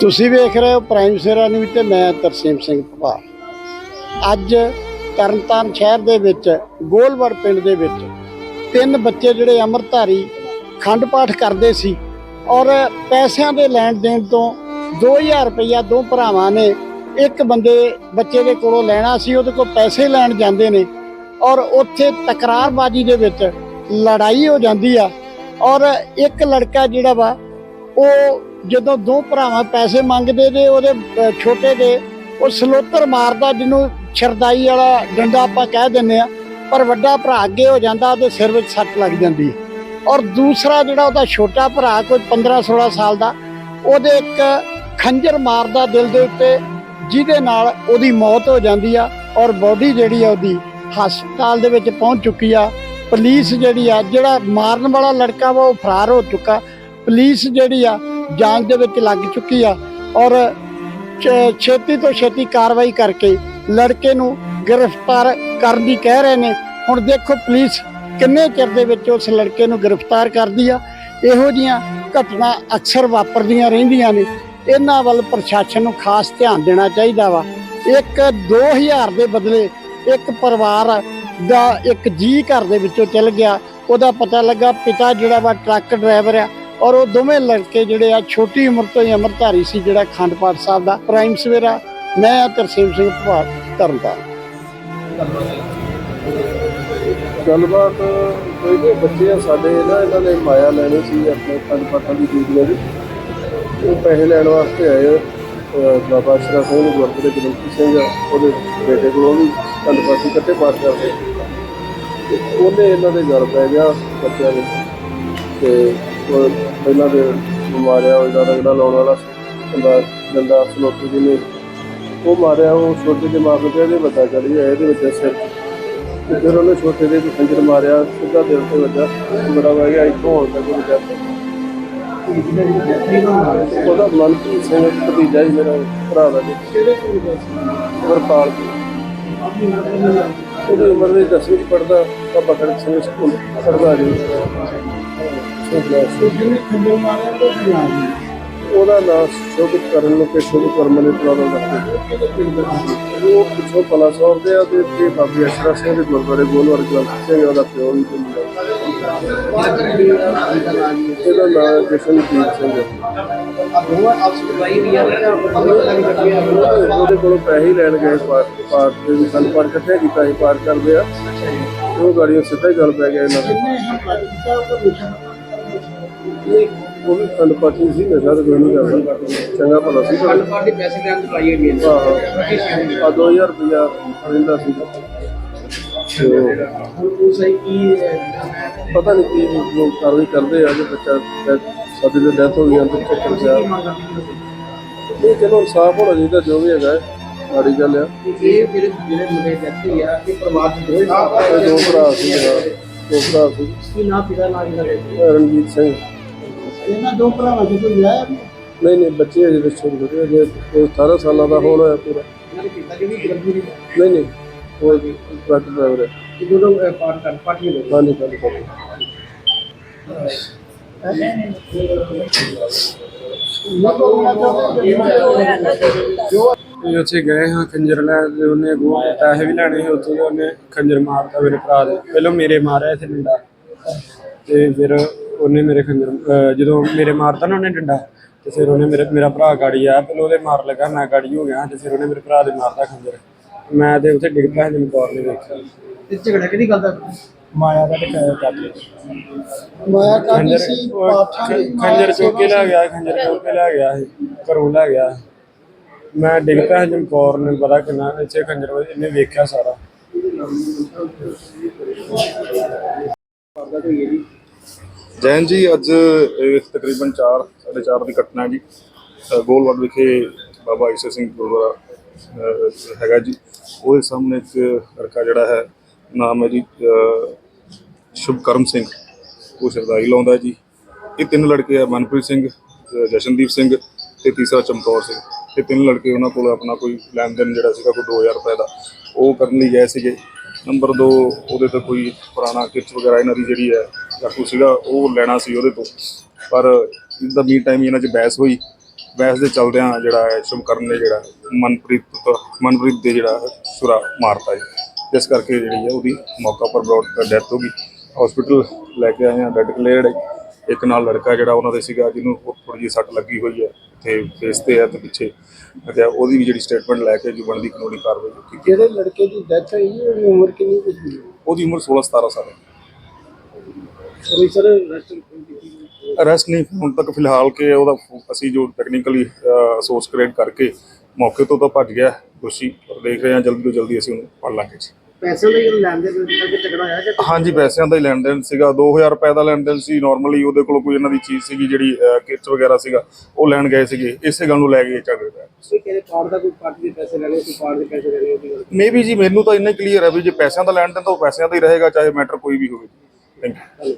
ਤੁਸੀਂ ਵੇਖ ਰਹੇ ਹੋ ਪ੍ਰਾਈਮ ਸੇਰਾ ਨਿਊਜ਼ ਤੇ ਮੈਂ ਤਰਸੀਮ ਸਿੰਘ ਭਪਾਲ ਅੱਜ ਤਰਨਤਾਰਨ ਸ਼ਹਿਰ ਦੇ ਵਿੱਚ, ਗੋਲਵਰ ਪਿੰਡ ਦੇ ਵਿੱਚ ਤਿੰਨ ਬੱਚੇ ਜਿਹੜੇ ਅੰਮ੍ਰਿਤਧਾਰੀ ਖੰਡ ਪਾਠ ਕਰਦੇ ਸੀ ਔਰ ਪੈਸਿਆਂ ਦੇ ਲੈਣ ਦੇਣ ਤੋਂ 2000 ਰੁਪਇਆ ਦੋ ਭਰਾਵਾਂ ਨੇ ਇੱਕ ਬੰਦੇ ਬੱਚੇ ਦੇ ਕੋਲੋਂ ਲੈਣਾ ਸੀ, ਉਹਦੇ ਕੋਲ ਪੈਸੇ ਲੈਣ ਜਾਂਦੇ ਨੇ ਔਰ ਉੱਥੇ ਤਕਰਾਰਬਾਜ਼ੀ ਦੇ ਵਿੱਚ ਲੜਾਈ ਹੋ ਜਾਂਦੀ ਆ ਔਰ ਇੱਕ ਲੜਕਾ ਜਿਹੜਾ ਵਾ ਉਹ ਜਦੋਂ ਦੋ ਭਰਾਵਾਂ ਪੈਸੇ ਮੰਗਦੇ ਨੇ, ਉਹਦੇ ਛੋਟੇ ਦੇ, ਉਹ ਸਲੋਤਰ ਮਾਰਦਾ ਜਿਹਨੂੰ ਛਰਦਾਈ ਵਾਲਾ ਡੰਡਾ ਆਪਾਂ ਕਹਿ ਦਿੰਨੇ ਆ ਪਰ ਵੱਡਾ ਭਰਾ ਅੱਗੇ ਹੋ ਜਾਂਦਾ, ਉਹਦੇ ਸਿਰ ਵਿੱਚ ਸੱਟ ਲੱਗ ਜਾਂਦੀ ਹੈ। ਔਰ ਦੂਸਰਾ ਜਿਹੜਾ ਉਹਦਾ ਛੋਟਾ ਭਰਾ, ਕੋਈ 15 16 ਸਾਲ ਦਾ, ਉਹਦੇ ਇੱਕ ਖੰਜਰ ਮਾਰਦਾ ਦਿਲ ਦੇ ਉੱਤੇ, ਜਿਹਦੇ ਨਾਲ ਉਹਦੀ ਮੌਤ ਹੋ ਜਾਂਦੀ ਆ, ਔਰ ਬੋਡੀ ਜਿਹੜੀ ਆ ਉਹਦੀ ਹਸਪਤਾਲ ਦੇ ਵਿੱਚ ਪਹੁੰਚ ਚੁੱਕੀ ਆ। ਪੁਲਿਸ ਜਿਹੜੀ ਆ, ਜਿਹੜਾ ਮਾਰਨ ਵਾਲਾ ਲੜਕਾ ਵਾ, ਉਹ ਫਰਾਰ ਹੋ ਚੁੱਕਾ। ਪੁਲਿਸ ਜਿਹੜੀ ਆ ਜਾਂਚ ਦੇ ਵਿੱਚ ਲੱਗ ਚੁੱਕੀ ਆ ਔਰ ਛੇ- ਛੇਤੀ ਤੋਂ ਛੇਤੀ ਕਾਰਵਾਈ ਕਰਕੇ ਲੜਕੇ ਨੂੰ ਗ੍ਰਿਫਤਾਰ ਕਰਨ ਦੀ ਕਹਿ ਰਹੇ ਨੇ। ਹੁਣ ਦੇਖੋ ਪੁਲਿਸ ਕਿੰਨੇ ਚਿਰ ਦੇ ਵਿੱਚ ਉਸ ਲੜਕੇ ਨੂੰ ਗ੍ਰਿਫਤਾਰ ਕਰਦੀ ਆ। ਇਹੋ ਜੀਆਂ ਘਟਨਾ ਅਕਸਰ ਵਾਪਰਦੀਆਂ ਰਹਿੰਦੀਆਂ ਨੇ। ਇਹਨਾਂ ਵੱਲ ਪ੍ਰਸ਼ਾਸਨ ਨੂੰ ਖਾਸ ਧਿਆਨ ਦੇਣਾ ਚਾਹੀਦਾ ਵਾ। ਇੱਕ 2000 ਦੇ ਬਦਲੇ ਇੱਕ ਪਰਿਵਾਰ ਦਾ ਇੱਕ ਜੀ ਘਰ ਦੇ ਵਿੱਚੋਂ ਚਲ ਗਿਆ। ਉਹਦਾ ਪਤਾ ਲੱਗਾ ਪਿਤਾ ਜਿਹੜਾ ਵਾ ਟਰੱਕ ਡਰਾਈਵਰ ਆ। ਔਰ ਉਹ ਦੋਵੇਂ ਲੜਕੇ ਜਿਹੜੇ ਆ, ਛੋਟੀ ਉਮਰ ਤੋਂ ਹੀ ਅੰਮ੍ਰਿਤਧਾਰੀ ਸੀ, ਜਿਹੜਾ ਅਖੰਡ ਪਾਠ ਸਾਹਿਬ ਦਾ ਪ੍ਰਾਈਮ ਸਵੇਰਾ। ਮੈਂ ਆ ਤਰਸੇਮ ਸਿੰਘ ਭਾਟ ਤਰਨਤਾਰਨ ਗੱਲਬਾਤ ਕੋਈ ਨਹੀਂ, ਬੱਚੇ ਆ ਸਾਡੇ ਨਾ, ਇਹਨਾਂ ਨੇ ਮਾਇਆ ਲੈਣੀ ਸੀ ਆਪਣੇ ਖੰਡ ਪਾਠਾਂ ਦੀ ਦੂਜੀਆਂ ਦੀ ਉਹ ਪੈਸੇ ਲੈਣ ਵਾਸਤੇ ਆਏ ਅਹ ਬਾਬਾ ਸ਼ਰਾ ਸਿੰਘ ਨੂੰ ਗੁਰਦੁਆਰੇ ਗਣਪਤੀ ਸਿੰਘ ਉਹਦੇ ਬੇਟੇ ਕੋਲੋਂ ਵੀ ਪੰਜ ਪਾਠੀ ਇਕੱਠੇ ਪਾਠ ਕਰਦੇ ਤੇ ਉਹਨੇ ਇਹਨਾਂ ਦੇ ਗੱਲ ਪੈ ਗਿਆ ਬੱਚਿਆਂ ਦੇ। ਤੇ ਉਹ ਪਹਿਲਾਂ ਦੇ ਮਾਰਿਆ ਉਹਦਾ ਰੰਗੜਾ ਲਾਉਣ ਵਾਲਾ ਹੁੰਦਾ ਡੰਡਾ ਸਲੋਤੀ ਜੀ ਨੇ। ਉਹ ਮਾਰਿਆ ਉਹ ਛੋਟੇ ਦੇ ਮਾਰਨ ਤੇ ਇਹਦੇ ਵੱਡਾ ਚੜੀ ਗਿਆ ਇਹਦੇ ਵਿੱਚ ਸਿਰ। ਤੇ। ਫਿਰ ਉਹਨੇ ਛੋਟੇ ਦੇ ਵੀ ਖੰਜਰ ਮਾਰਿਆ ਸਿੱਧਾ ਦਿਲ ਤੇ ਵੱਜਾ। ਬੜਾ ਵਗ ਗਿਆ ਇੱਥੋਂ ਹੋਣ ਤੱਕ ਉਹਨੂੰ ਜਾ ਉਹਦਾ ਮਨਪ੍ਰੀਤ ਸਿੰਘ ਭਤੀਜਾ ਹੀ ਮੇਰਾ ਭਰਾ ਦਾ ਜੀ। ਕਿਹੜੇ ਸਕੂਲ ਦਾ ਵਰਪਾਲ ਜੀ। ਉਹਦੀ ਉਮਰ ਦੇ 10ਵੀਂ ਚ ਪੜਦਾ ਬਾਬਾ ਖੜਕ ਸਿੰਘ ਸਕੂਲ ਪੜਦਾ ਜੀ। ਛੋਟਾ ਸੀ। ਜਿਹਨੇ ਖੰਡੇ ਮਾਰਿਆ ਉਹ ਕੀ ਨਾਮ ਹੈ ਉਹਦਾ ਨਾਮ ਸ਼ੁਭ ਕਰਨ ਨੂੰ ਕਿ ਸ਼ੁਭ ਕਰਮ ਨੇ ਤੁਹਾਨੂੰ ਰੱਖਿਆ ਉਹ ਪਿੱਛੋਂ ਪਲਾ ਸੌਰਦੇ ਆ ਤੇ ਤੇ ਬਾਬੇ ਅਸ਼ਰਾ ਸਿੰਘ ਦੇ ਗੁਰਦੁਆਰੇ ਗੋਲਵਰ ਗ੍ਰੰਥ ਸਿੰਘ ਉਹਦਾ ਪਿਓ ਵੀ ਪਿੰਡ ਇਹਦਾ ਨਾਮ ਜਸ਼ਨਦੀਪ ਸਿੰਘ ਉਹਦੇ ਕੋਲੋਂ ਪੈਸੇ ਲੈਣ ਗਏ ਪਾਰ ਦੇ ਵੀ ਸਾਨੂੰ ਪਾਰ ਇਕੱਠੇ ਕੀਤਾ ਸੀ ਪਾਰ ਕਰਦੇ ਆ। ਉਹ ਗਾੜੀਆਂ ਸਿੱਧਾ ਹੀ ਗੱਲ ਪੈ ਗਿਆ ਇਹਨਾਂ ਦੇ ਉਹ ਵੀ ਖੰਡ ਪਾਠੀ ਸੀ ਨਸ਼ਾ ਤਾਂ ਕੋਈ ਨਹੀਂ ਕਰਦਾ। ਚੰਗਾ ਭਲਾ ਸੀ। ਪਰ ਪਾਰਟੀ ਪੈਸੇ ਲੈਣ ਤੋਂ ਪਾਈ ਗਈ ਹਾਂ। ਆ 2000 ਰੁਪਇਆ ਰਹਿੰਦਾ ਸੀ। ਉਹ ਸਹੀ ਕੀ ਪਤਾ ਨਹੀਂ ਕੀ ਲੋਕ ਕਾਰਵਾਈ ਕਰਦੇ ਆ ਜੇ ਬੱਚਾ ਸਾਡੀ ਦੇ ਡੈਥ ਹੋ ਗਈ ਅੰਦਰ ਚੱਕਰ ਜਾ ਇਹ ਚਲੋ ਇਨਸਾਫ ਹੋਣਾ ਚਾਹੀਦਾ ਜੋ ਵੀ ਹੈਗਾ ਮਾੜੀ ਗੱਲ ਆ। ਇਹ ਜਿਹੜੇ ਜਿਹੜੇ ਮੁੰਡੇ ਵਿਅਕਤੀ ਆ ਇਹ ਪਰਿਵਾਰ ਦੇ ਦੋਵੇਂ ਸਾਥ ਇਹ ਦੋ ਭਰਾ ਸੀ? ਹਾਂ, ਦੋ ਭਰਾ ਸੀ। ਕੀ ਨਾ ਪਿਤਾ ਨਾ ਇਹਨਾਂ ਰਣਜੀਤ ਸਿੰਘ। ਇਹਨਾਂ ਦੋ ਭਰਾਵਾਂ ਦੀ ਕੋਈ ਵਿਆਹ ਵੀ ਨਹੀਂ ਨਹੀਂ ਬੱਚੇ ਅਜੇ ਤਾਂ ਛੋਟੇ ਛੋਟੇ ਅਜੇ ਕੋਈ 18 ਸਾਲਾਂ ਦਾ ਹੋਣਾ ਹੈ ਪੂਰਾ। ਇਹਨਾਂ ਦੇ ਪਿਤਾ ਜੀ ਵੀ ਗਰਭੀ ਨੇ ਨਹੀਂ ਨਹੀਂ ਉਹ ਟਰੱਕ ਡਰਾਈਵਰ ਹੈ। ਇਹ ਦੋਨੋਂ ਅਹ, ਪਾਠ ਕਰ ਪਾਠੀ ਨੇ ਹਾਂਜੀ ਹਾਂਜੀ ਹਾਂਜੀ। ਇਹ ਉੱਥੇ ਗਏ ਹਾਂ ਖੰਜਰ ਲੈ ਤੇ ਉਹਨੇ ਗੋ ਪੈਸੇ ਵੀ ਲੈਣੇ ਸੀ ਉੱਥੋਂ ਤੇ ਉਹਨੇ ਖੰਜਰ ਮਾਰਤਾ ਮੇਰੇ ਭਰਾ ਦੇ। ਪਹਿਲਾਂ ਮੇਰੇ ਮਾਰਿਆ ਇੱਥੇ ਡੰਡਾ ਤੇ ਫਿਰ ਉਹਨੇ ਮੇਰੇ ਖੰਜਰ ਅਹ ਜਦੋਂ ਮੇਰੇ ਮਾਰਤਾ ਨਾ ਉਹਨੇ ਡੰਡਾ ਤੇ ਫਿਰ ਉਹਨੇ ਮੇਰੇ ਮੇਰਾ ਭਰਾ ਗਾੜੀ ਆਇਆ ਪਹਿਲਾਂ ਉਹਦੇ ਮਾਰ ਲੱਗਾ ਮੈਂ ਗਾੜੀ ਹੋ ਗਿਆ ਤੇ ਫਿਰ ਉਹਨੇ ਮੇਰੇ ਭਰਾ ਦੇ ਮਾਰਤਾ ਖੰਜਰ। ਮੈਂ ਤੇ ਉੱਥੇ ਡਿੱਗ ਪਿਆ ਤੇ ਮੈਂ ਕੌਰ ਨੇ ਵੇਖਿਆ ਤੇ ਝਗੜਾ ਕਿਹਦੀ ਗੱਲ ਦਾ? ਮਾਇਆ ਦਾ ਟਕਾਇਆ ਕਰਦੇ ਮਾਇਆ ਖੰਜਰ ਸੀ? ਪਾਠਾਂ ਦੀ ਖੰਜਰ ਚੁੱਕ ਕੇ ਲੈ ਗਿਆ ਖੰਜਰ ਚੁੱਕ ਕੇ ਲੈ ਗਿਆ ਸੀ ਘਰੋਂ ਲੈ ਗਿਆ ਮੈਂ ਡਿੱਗ ਪਿਆ ਜਮਕੌਰ ਨੇ ਪਤਾ ਕਿੰਨਾ ਇੱਥੇ ਖੰਜਰ ਵੱਜ- ਇਹਨੇ ਵੇਖਿਆ ਸਾਰਾ। ਜੈਨ ਜੀ ਅੱਜ ਇਹ ਤਕਰੀਬਨ 4 4:30 ਦੀ ਘਟਨਾ ਜੀ। ਅ, ਗੋਲਵੱਡ ਵਿਖੇ ਬਾਬਾ ਈਸ਼ਰ ਸਿੰਘ ਗੁਰਦੁਆਰਾ ਹੈਗਾ ਜੀ। ਉਹਦੇ ਸਾਹਮਣੇ ਇੱਕ ਲੜਕਾ ਜਿਹੜਾ ਹੈ ਨਾਮ ਹੈ ਜੀ ਸ਼ੁਭਕਰਮ ਸਿੰਘ। ਉਹ ਸਰਦਾਈ ਲਾਉਂਦਾ ਜੀ। ਇਹ ਤਿੰਨ ਲੜਕੇ ਆ ਮਨਪ੍ਰੀਤ ਸਿੰਘ ਜਸ਼ਨਦੀਪ ਸਿੰਘ ਤੇ ਤੀਸਰਾ ਚਮਕੌਰ ਸਿੰਘ। ਇਹ ਤਿੰਨ ਲੜਕੇ ਉਹਨਾਂ ਕੋਲ ਆਪਣਾ ਕੋਈ ਲੈਣ ਦੇਣ ਜਿਹੜਾ ਸੀਗਾ ਕੋਈ 2000 ਰੁਪਏ ਦਾ ਉਹ ਕਰਨ ਲਈ ਗਏ ਸੀਗੇ। ਨੰਬਰ 2 ਉਹਦੇ ਤੋਂ ਕੋਈ ਪੁਰਾਣਾ ਕਿਰਚ ਵਗੈਰਾ ਇਹਨਾਂ ਦੀ ਜਿਹੜੀ ਹੈ ਚਾਕੂ ਸੀਗਾ, ਉਹ ਲੈਣਾ ਸੀ ਉਹਦੇ ਤੋਂ। ਪਰ ਇਸ ਮੀਨ ਟਾਈਮ ਇਹਨਾਂ 'ਚ ਬਹਿਸ ਹੋਈ। ਬਹਿਸ ਦੇ ਚਲਦਿਆਂ ਜਿਹੜਾ ਹੈ ਸ਼ੁਭਕਰਨ ਨੇ ਜਿਹੜਾ ਮਨਪ੍ਰੀਤ ਤੋਂ- ਮਨਪ੍ਰੀਤ ਦੇ ਜਿਹੜਾ ਸੁਰਾ ਛੁਰਾ ਮਾਰਤਾ ਜੀ। ਜਿਸ ਕਰਕੇ ਜਿਹੜੀ ਹੈ ਉਹਦੀ ਮੌਕਾ ਪਰ ਬਰੋਡ ਡੈਥ ਹੋ ਗਈ। ਹਸਪੀਟਲ ਲੈ ਕੇ ਆਏ ਆ ਡੈਡ ਕਲੇਅਰਡ ਇੱਕ ਨਾਲ ਲੜਕਾ ਜਿਹੜਾ ਉਹਨਾਂ ਦੇ ਸੀਗਾ, ਜਿਹਨੂੰ ਥੋੜੀ ਜਿਹੀ ਸੱਟ ਲੱਗੀ ਹੋਈ ਹੈ। ਤੇ ਫੇਸ ਤੇ ਹੈ ਤੇ ਪਿੱਛੇ। ਤੇ ਉਹਦੀ ਵੀ ਜਿਹੜੀ ਸਟੇਟਮੈਂਟ ਲੈ ਕੇ ਜੋ ਬਣਦੀ ਕਾਨੂੰਨੀ ਕਾਰਵਾਈ ਕੀਤੀ ਗਈ। ਜਿਹੜੇ ਲੜਕੇ ਦੀ ਡੈਥ ਹੋਈ ਹੈ, ਉਹਦੀ ਉਮਰ ਕਿੰਨੀ ਕੁ ਸੀ? ਉਹਦੀ ਉਮਰ 16 17 ਸਾਲ ਹੈ। ਕੋਈ ਸਰ ਰੈਸਟ ਕੀਤੀ। ਅਰੈਸਟ ਨਹੀਂ ਹੁਣ ਤੱਕ ਫਿਲਹਾਲ ਕਿ ਉਹਦਾ ਅਸੀਂ ਜੋ ਟੈਕਨੀਕਲੀ ਸੋਰਸ ਕ੍ਰੀਏਟ ਕਰਕੇ ਮੌਕੇ ਤੋਂ ਤਾਂ ਭੱਜ ਗਿਆ। ਦੋਸ਼ੀ ਪਰ ਦੇਖ ਰਹੇ ਹਾਂ ਜਲਦੀ ਤੋਂ ਜਲਦੀ ਅਸੀਂ ਉਹਨੂੰ ਫੜ ਲਾਂਗੇ ਜੀ। ਪੈਸੇ ਲਈ ਲੈਣ ਦੇ ਵਿੱਚ ਕਰਕੇ ਝਗੜਾ ਹੋਇਆ ਕਿ ਹਾਂਜੀ ਪੈਸਿਆਂ ਦਾ ਹੀ ਲੈਣ ਦੇਣ ਸੀਗਾ 2000 ਰੁਪਏ ਦਾ ਲੈਣ ਦੇਣ ਸੀ। ਨਾਰਮਲੀ ਉਹਦੇ ਕੋਲ ਕੋਈ ਇਹਨਾਂ ਦੀ ਚੀਜ਼ ਸੀਗੀ ਜਿਹੜੀ ਕਿਟਸ ਵਗੈਰਾ ਸੀਗਾ ਉਹ ਲੈਣ ਗਏ ਸੀਗੇ। ਇਸੇ ਗੱਲ ਨੂੰ ਲੈ ਕੇ ਝਗੜੇ ਪਏ ਕੋਈ ਕਹਿੰਦੇ ਕਾਰਡ ਦਾ ਕੋਈ ਪਾਰਟੀ ਦੇ ਪੈਸੇ ਲੈਣੇ ਸੀ ਕਾਰਡ ਦੇ ਪੈਸੇ ਲੈਣੇ ਉਹਦੀ ਗੱਲ ਮੇਬੀ ਜੀ ਮੈਨੂੰ ਤਾਂ ਇੰਨਾ ਕਲੀਅਰ ਹੈ ਵੀ ਜੇ ਪੈਸਿਆਂ ਦਾ ਲੈਣ ਦੇਣ ਤਾਂ ਉਹ ਪੈਸਿਆਂ ਦਾ ਹੀ ਰਹੇਗਾ ਚਾਹੇ ਮੈਟਰ ਕੋਈ ਵੀ ਹੋਵੇ। Thank you